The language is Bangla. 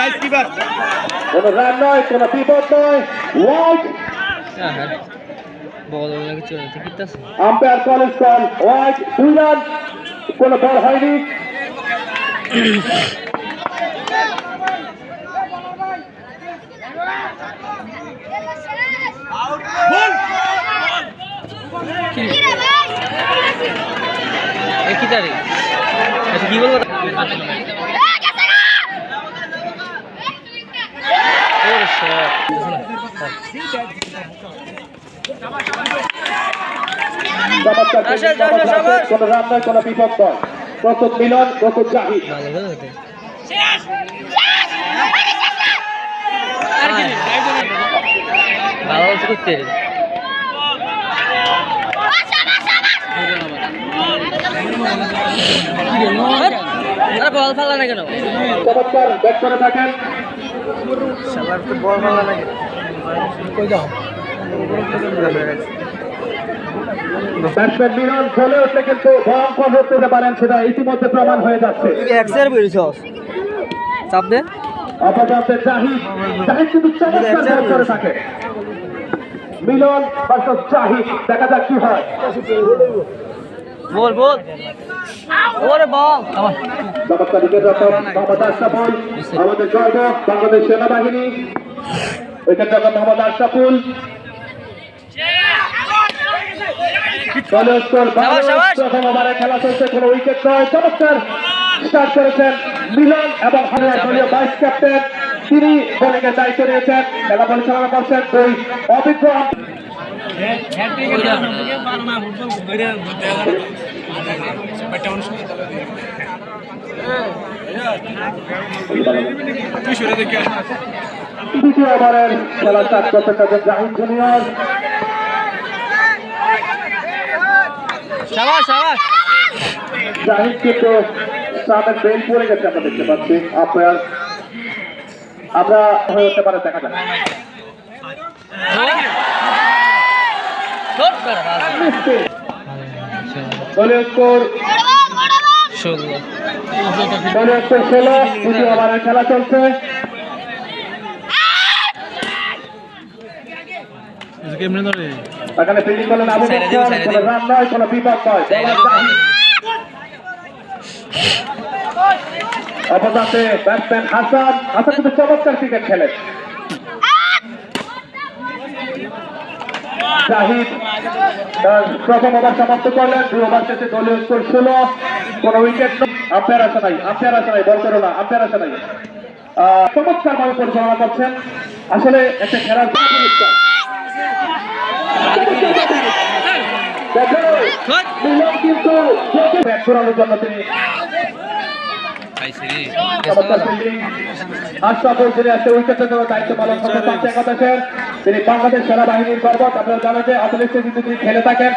নাইস কিপার কোনো রান নয় কোনো বিপদ নয় ওয়াইড বল লাগে চলে ঠিক আছে। আম্পায়ার কলেজ কল ওয়াইড দুই রান কোনো বল হয়নি। কি তারিখ? কি বলব কোনো রান নয় কোনো বিপদ নয়। প্রস্তুত মিলন প্রস্তুত জাহিদ। চমৎকার ব্যাট করে থাকেন সবার তো বল ফালা লাগে। কই যাও? ব্যাটসম্যান মিলন চলে উঠলে কিন্তু ভয়ঙ্কর হতে পারেন সেটা ইতিমধ্যে প্রমাণ হয়ে যাচ্ছে। এক্সের বেরিয়েছস চাপ দে। অপরাধের জাহিদ জাহিদ কিন্তু চমৎকার করে থাকে। মিলন ভার্সেস জাহিদ দেখা যাক কি হয়। বল বল। ওরে বল আমাদের বাংলাদেশ সেনাবাহিনী। মোহাম্মদ আশরাফুল খেলা চলছে কোনো উইকেট নয়। চমৎকার। স্টার্ট করেছেন মিলন এবং হারিয়ার দলীয় ভাইস ক্যাপ্টেন তিনি দায়িত্ব নিয়েছেন খেলা পরিচালনা করছেন দুই অভিজ্ঞ। খেলা করতে গেছে দেখতে পাচ্ছি আপনার হয়ে উঠতে পারে দেখা যাক শট কর বাস Missed. দলীয় স্কোর ষোলো দলীয় স্কোর ষোলো দ্বিতীয় ওভারের খেলা চলছে এখানে ফিল্ডিং করলেন আবু বকর কোনো রান নয় কোনো বিপদ নয় জাহিদ। ব্যাটসম্যান হাসান হাসান কিন্তু চমৎকার ক্রিকেট খেলে তার প্রথম ওভার সমাপ্ত করলেন। দুই ওভার শেষে দলীয় স্কোর ষোলো কোনো উইকেট আম্পায়ার আসে নাই আম্পায়ার আসে নাই বল করো না আম্পায়ার আসে নাই চমৎকার ভাবে পরিচালনা করছেন। আসলে একটা খেলার কিন্তু জন্য তিনি ফিল্ডিং আশরাফুল যিনি উইকেটের জন্য দায়িত্ব পালন করতে পারছে তিনি বাংলাদেশ সেনাবাহিনীর গর্ব আপনারা জানেন যে আটচল্লিশে কিন্তু তিনি খেলে থাকেন।